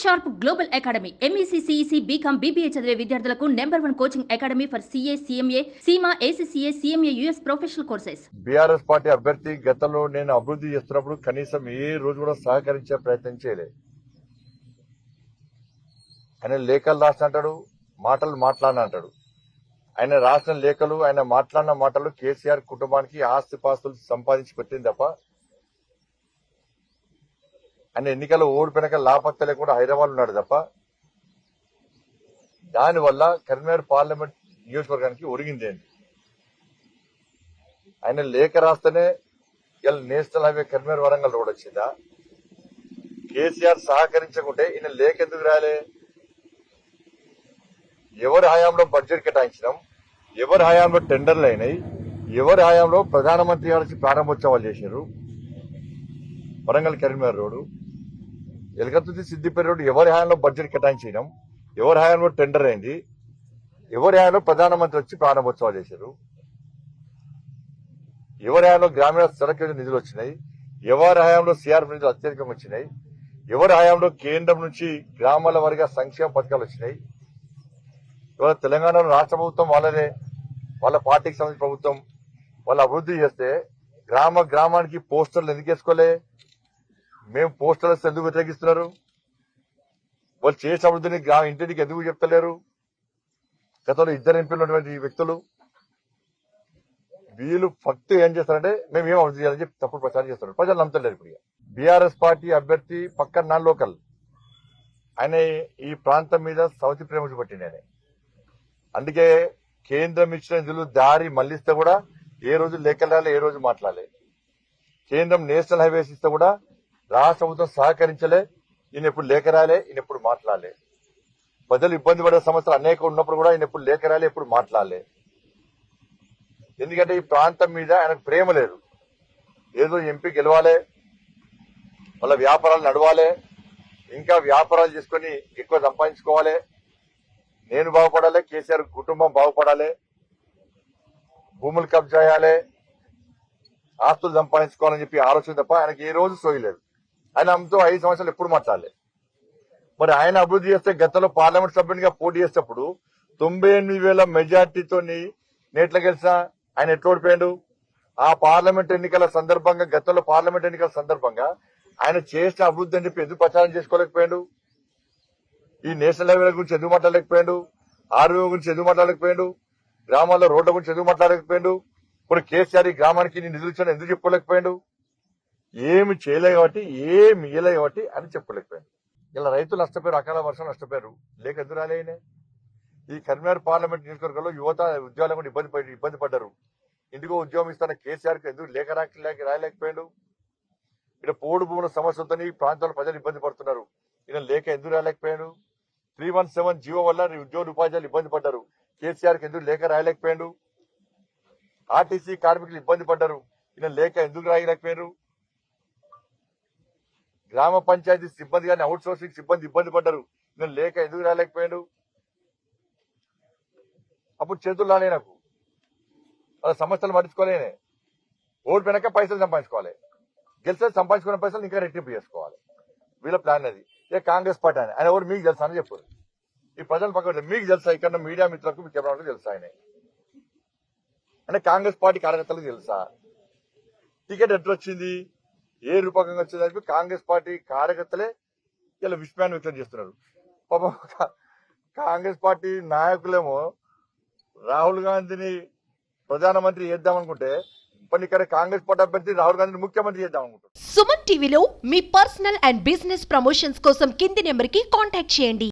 Sharp global academy MEC CEC BCom BBA చదివే విద్యార్థులకు number one coaching academy for CA CMA CIMA ACCA CMA US professional courses BRS party అభ్యర్థి గతంలో నేను అభివృద్ధి చేస్తున్నప్పుడు కనీసం ఏ రోజు కూడా సహకరించే ప్రయత్నం చేయలేదు ఆయన లేఖలు రాసిన అంటాడు మాటలు మాట్లాడిన అంటాడు. ఆయన రాసిన లేఖలు ఆయన మాట్లాడిన మాటలు కేసీఆర్ కుటుంబానికి ఆస్తిపాస్తులు సంపాదించి పెట్టింది తప్ప ఆయన ఎన్నికల్లో ఓడిపోయినాక లాపత్త లేకుండా హైదరాబాద్ ఉన్నాడు తప్ప దానివల్ల కరీంనగర్ పార్లమెంట్ నియోజకవర్గానికి ఒరిగింది ఏంటి ఆయన లేఖ రాస్తేనే ఇలా national highway Karimnagar Warangal road వచ్చిందా? కేసీఆర్ సహకరించకుంటే ఈయన లేఖ ఎందుకు రాలే? ఎవరి హయాంలో బడ్జెట్ కేటాయించినాం? ఎవరి హయాంలో టెండర్లు అయినాయి? ఎవరి హయాంలో ప్రధానమంత్రి గారికి ప్రారంభోత్సవాలు చేశారు వరంగల్ కరీంనగర్ రోడ్డు ఎలకత్తుది సిద్దిపేట రోడ్డు ఎవరి హయాంలో బడ్జెట్ కేటాయించడం ఎవరి హయాంలో టెండర్ అయింది ఎవరి హయాంలో ప్రధానమంత్రి వచ్చి ప్రారంభోత్సవాలు చేశారు ఎవరి హయాంలో గ్రామీణ సడక్ యోజన నిధులు వచ్చినాయి ఎవరి హయాంలో సిఆర్ఎఫ్ నిధులు అత్యధికంగా వచ్చినాయి ఎవరి హయాంలో కేంద్రం నుంచి గ్రామాల వారిగా సంక్షేమ పథకాలు వచ్చినాయి. ఇవాళ తెలంగాణలో రాష్ట్ర ప్రభుత్వం వాళ్ళదే వాళ్ళ పార్టీకి సంబంధించిన ప్రభుత్వం వాళ్ళు అభివృద్ధి చేస్తే గ్రామ గ్రామానికి పోస్టర్లు ఎందుకు వేసుకోలే? మేము పోస్టర్లు ఎందుకు వ్యతిరేకిస్తున్నారు? వాళ్ళు చేసే అభివృద్ధిని ఇంటింటికి ఎందుకు చెప్తలేరు? గతంలో ఇద్దరు ఎంపీలు ఉన్నటువంటి వ్యక్తులు వీళ్ళు ఫక్త్ ఏం చేస్తారంటే మేము ఏం అభివృద్ధి చేయాలని చెప్పి తప్పుడు ప్రచారం చేస్తున్నారు. ప్రజలు నమ్మతలేరు ఇప్పుడు బీఆర్ఎస్ పార్టీ అభ్యర్థి పక్కన నాన్ లోకల్. ఆయన ఈ ప్రాంతం మీద సౌతి ప్రేమ చూపట్టింది ఆయన. అందుకే కేంద్రం ఇచ్చిన నిధులు దారి మళ్ళిస్తే కూడా ఏ రోజు లెక్కలాలి ఏ రోజు మాట్లాడాలి. కేంద్రం నేషనల్ హైవేస్ ఇస్తే కూడా రాష్ట్ర ప్రభుత్వం సహకరించలే ఈయన ఎప్పుడు లేఖ రాలే ఈయన ఎప్పుడు మాట్లాడలే. ప్రజలు ఇబ్బంది పడే సమస్యలు అనేక ఉన్నప్పుడు కూడా ఈయన ఎప్పుడు లేఖ రాలే ఎప్పుడు మాట్లాడలే. ఎందుకంటే ఈ ప్రాంతం మీద ఆయనకు ప్రేమ లేదు. ఏదో ఎంపీ గెలవాలి వాళ్ళ వ్యాపారాలు నడవాలి ఇంకా వ్యాపారాలు చేసుకొని ఎక్కువ సంపాదించుకోవాలి. నేను బాగుపడాలి కేసీఆర్ కుటుంబం బాగుపడాలి భూములు కబ్జాయాలి ఆస్తులు సంపాదించుకోవాలని చెప్పి ఆలోచన తప్ప ఆయనకి ఏ రోజు సోయలేదు ఆయన అమ్మతో ఐదు సంవత్సరాలు ఎప్పుడు మాట్లాడలే. మరి ఆయన అభివృద్ధి చేస్తే గతంలో పార్లమెంట్ సభ్యునిగా పోటీ చేసేటప్పుడు తొంభై ఎనిమిది వేల మెజార్టీతో నేట్ల గెలిచిన ఆయన ఎట్లా ఓడిపోయాడు? ఆ పార్లమెంట్ ఎన్నికల సందర్భంగా గతంలో పార్లమెంట్ ఎన్నికల సందర్భంగా ఆయన చేసిన అభివృద్ధి అని చెప్పి ఎందుకు ప్రచారం చేసుకోలేకపోయాడు? ఈ నేషనల్ హైవేల గురించి ఎందుకు మాట్లాడలేకపోయాడు? ఆర్వీ గురించి ఎందుకు మాట్లాడలేకపోయాడు? గ్రామాల్లో రోడ్ల గురించి ఎందుకు మాట్లాడలేకపోయాడు? ఇప్పుడు కేసీఆర్ ఈ గ్రామానికి నీ నిధులు ఇచ్చాను ఎందుకు చెప్పుకోలేకపోయాడు? ఏమి చేయలే కాబట్టి ఏమి ఇయ్యలే కాబట్టి అని చెప్పలేకపోయింది. ఇలా రైతులు నష్టపోయారు అకాల వర్షం నష్టపోయారు. లేక ఎందుకు ఈ కరీంనగర్ పార్లమెంట్ నియోజకవర్గంలో యువత ఉద్యోగాలు కూడా ఇబ్బంది పడి ఇబ్బంది పడ్డారు. ఇందుకో ఉద్యోగం ఇస్తున్న కేసీఆర్కి ఎందుకు లేఖ రాక రాయలేకపోయాడు? ఇక్కడ పోడు భూముల సమస్యలతో ఈ ప్రాంతంలో ప్రజలు ఇబ్బంది పడుతున్నారు. ఈయన లేఖ ఎందుకు రాయలేకపోయాడు? త్రీ వన్ సెవెన్ జీవో వల్ల ఉద్యోగ ఉపాధ్యాయులు ఇబ్బంది పడ్డారు. కేసీఆర్కి ఎందుకు లేఖ రాయలేకపోయాడు? ఆర్టీసీ కార్మికులు ఇబ్బంది పడ్డారు. ఈయన లేఖ ఎందుకు రాయలేకపోయారు? గ్రామ పంచాయతీ సిబ్బంది కానీ అవుట్ సోర్సింగ్ సిబ్బంది ఇబ్బంది పడ్డారు. నేను లేక ఎందుకు రాలేకపోయాడు? అప్పుడు చేతులు రాలే నాకు. వాళ్ళ సమస్యలు పట్టించుకోలేనే. ఓడిపోయినాక పైసలు సంపాదించుకోవాలి. గెలిస్తే సంపాదించుకున్న పైసలు ఇంకా రెట్టింపు చేసుకోవాలి. వీళ్ళ ప్లాన్ అది. ఏ కాంగ్రెస్ పార్టీ అని. ఆయన ఎవరు మీకు తెలుసా అని చెప్పారు. ఈ ప్రజలు పక్కన మీకు తెలుసా? ఇక్కడ మీడియా మిత్రులకు మీకు ఎవరికి తెలుసా ఆయన? అంటే కాంగ్రెస్ పార్టీ కార్యకర్తలకు తెలుసా? టికెట్ ఎట్లొచ్చింది? ఏ రూపకంగా వచ్చేదానికి కాంగ్రెస్ పార్టీ కార్యకర్తలే ఇలా విస్మయాన్ని వ్యక్తం చేస్తున్నారు. పాపం కాంగ్రెస్ పార్టీ నాయకులేమో రాహుల్ గాంధీని ప్రధానమంత్రి చేద్దామనుకుంటే పని ఇక్కడ కాంగ్రెస్ పార్టీ అభ్యర్థి రాహుల్ గాంధీని ముఖ్యమంత్రి చేద్దాం అనుకుంటున్నారు సుమన్ టీవీలో మీ పర్సనల్ అండ్ బిజినెస్ ప్రమోషన్స్ కోసం కింది నెంబర్కి కాంటాక్ట్ చేయండి.